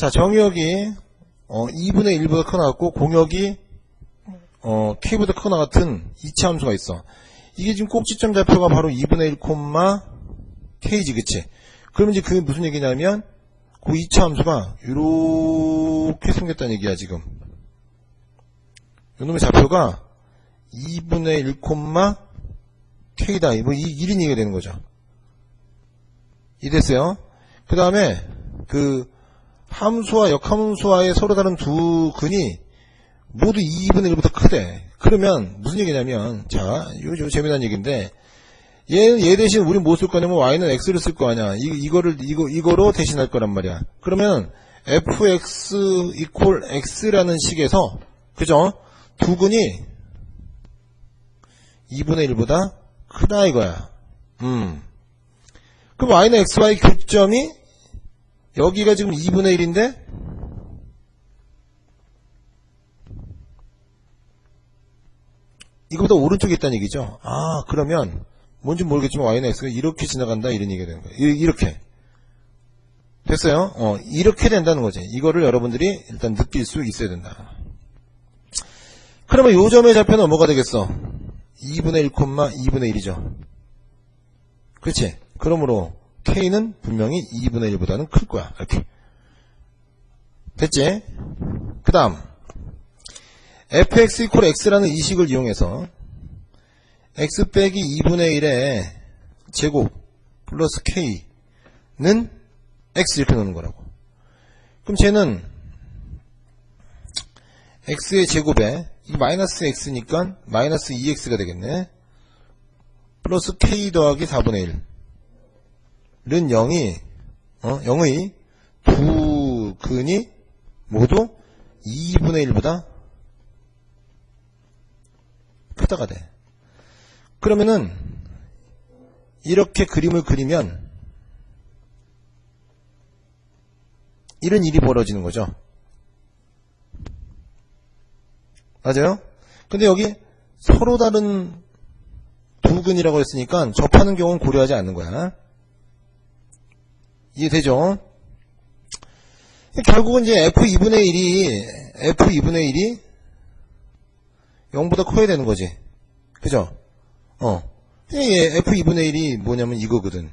자, 정역이 어, 2분의 1보다 크거나 같고 공역이 어, k보다 크거나 같은 이차 함수가 있어. 이게 지금 꼭지점 좌표가 바로 2분의 1, k지, 그치? 그러면 이제 그게 무슨 얘기냐면, 그 2차 함수가 이렇게 생겼다는 얘기야, 지금. 이놈의 좌표가 2분의 1, k다. 뭐, 이 1인 얘기가 되는 거죠. 이 됐어요? 그 다음에, 그, 함수와 역함수와의 서로 다른 두 근이 모두 2분의 1보다 크대. 그러면 무슨 얘기냐면 자, 좀 재미난 얘기인데 얘는 얘 대신 우리 뭐 쓸 거냐면 y는 x를 쓸 거 아니야. 이, 이거를 이거 이거로 대신할 거란 말이야. 그러면 fx equal x라는 식에서 그죠? 두 근이 2분의 1보다 크다 이거야. 음. 그럼 y는 xy 교점이 여기가 지금 2분의 1인데 이거보다 오른쪽에 있다는 얘기죠. 아 그러면 뭔지 모르겠지만 y는 x가 이렇게 지나간다 이런 얘기가 되는 거예요. 이- 이렇게 됐어요? 어 이렇게 된다는 거지. 이거를 여러분들이 일단 느낄 수 있어야 된다. 그러면 요 점의 좌표는 뭐가 되겠어? 2분의 1, 2분의 1이죠. 그렇지? 그러므로 k는 분명히 2분의 1보다는 클 거야. 이렇게. 됐지? 그 다음 fx equal x라는 이 식을 이용해서 x 빼기 2분의 1의 제곱 플러스 k는 x 이렇게 넣는 거라고. 그럼 쟤는 x의 제곱에 이 마이너스 x니까 마이너스 2x가 되겠네. 플러스 k 더하기 4분의 1. 는 0이 어, 0의 두 근이 모두 2분의 1보다 크다가 돼. 그러면은 이렇게 그림을 그리면 이런 일이 벌어지는 거죠. 맞아요? 근데 여기 서로 다른 두 근이라고 했으니까 접하는 경우는 고려하지 않는 거야. 이해되죠? 결국은 이제 F2분의 1이, F2분의 1이 0보다 커야 되는 거지. 그죠? 어. 예, F2분의 1이 뭐냐면 이거거든.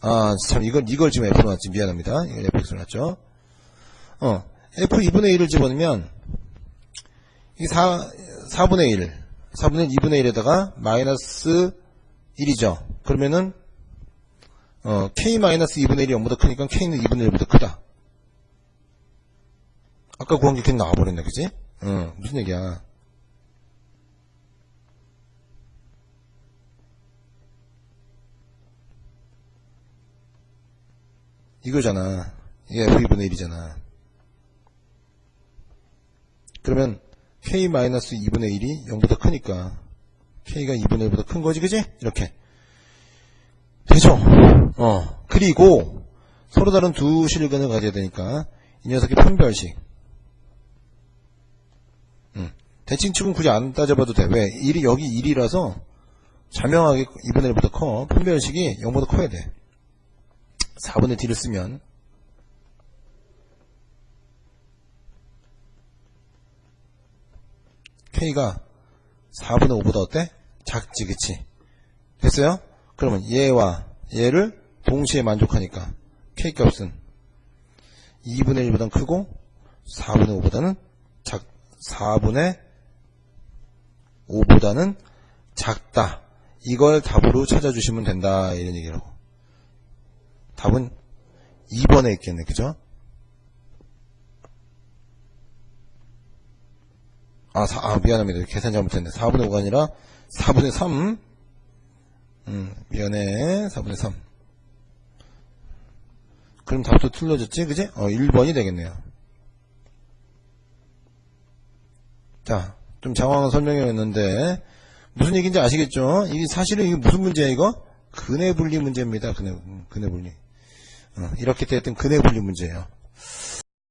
아, 참, 이걸, 이걸 지금 F로 놨지. 미안합니다. 이걸 F로 놨죠. 어. F2분의 1을 집어넣으면, 이 4, 4분의 1. 4분의 2분의 1에다가 마이너스 1이죠. 그러면은, 어, k-2분의 1이 0보다 크니까 k는 2분의 1보다 크다. 아까 구한 게 그냥 나와버렸네, 그지? 응, 무슨 얘기야. 이거잖아. 이게 f2분의 1이잖아. 그러면 k-2분의 1이 0보다 크니까 k가 2분의 1보다 큰 거지, 그지? 이렇게. 되죠? 어. 그리고 서로 다른 두 실근을 가져야 되니까 이 녀석의 판별식. 음. 대칭축은 굳이 안 따져봐도 돼. 왜? 1이 여기 1이라서 자명하게 2분의 1보다 커. 판별식이 0보다 커야 돼. 4분의 D를 쓰면 K가 4분의 5보다 어때? 작지, 그치? 됐어요? 그러면 얘와 얘를 동시에 만족하니까 K 값은 2분의 1보다는 크고 4분의 5보다는 작, 4분의 5보다는 작다. 이걸 답으로 찾아주시면 된다. 이런 얘기라고. 답은 2번에 있겠네. 그죠? 아, 사- 아, 미안합니다. 계산 잘못했네. 4분의 5가 아니라 4분의 3. 음, 미안해. 4분의 3. 그럼 답도 틀려졌지? 그지? 어, 1번이 되겠네요. 자, 좀 장황한 설명이었는데, 무슨 얘기인지 아시겠죠? 이게 사실은 이게 무슨 문제야, 이거? 근해 분리 문제입니다. 근해, 근해 분리. 어, 이렇게 됐던 근해 분리 문제예요.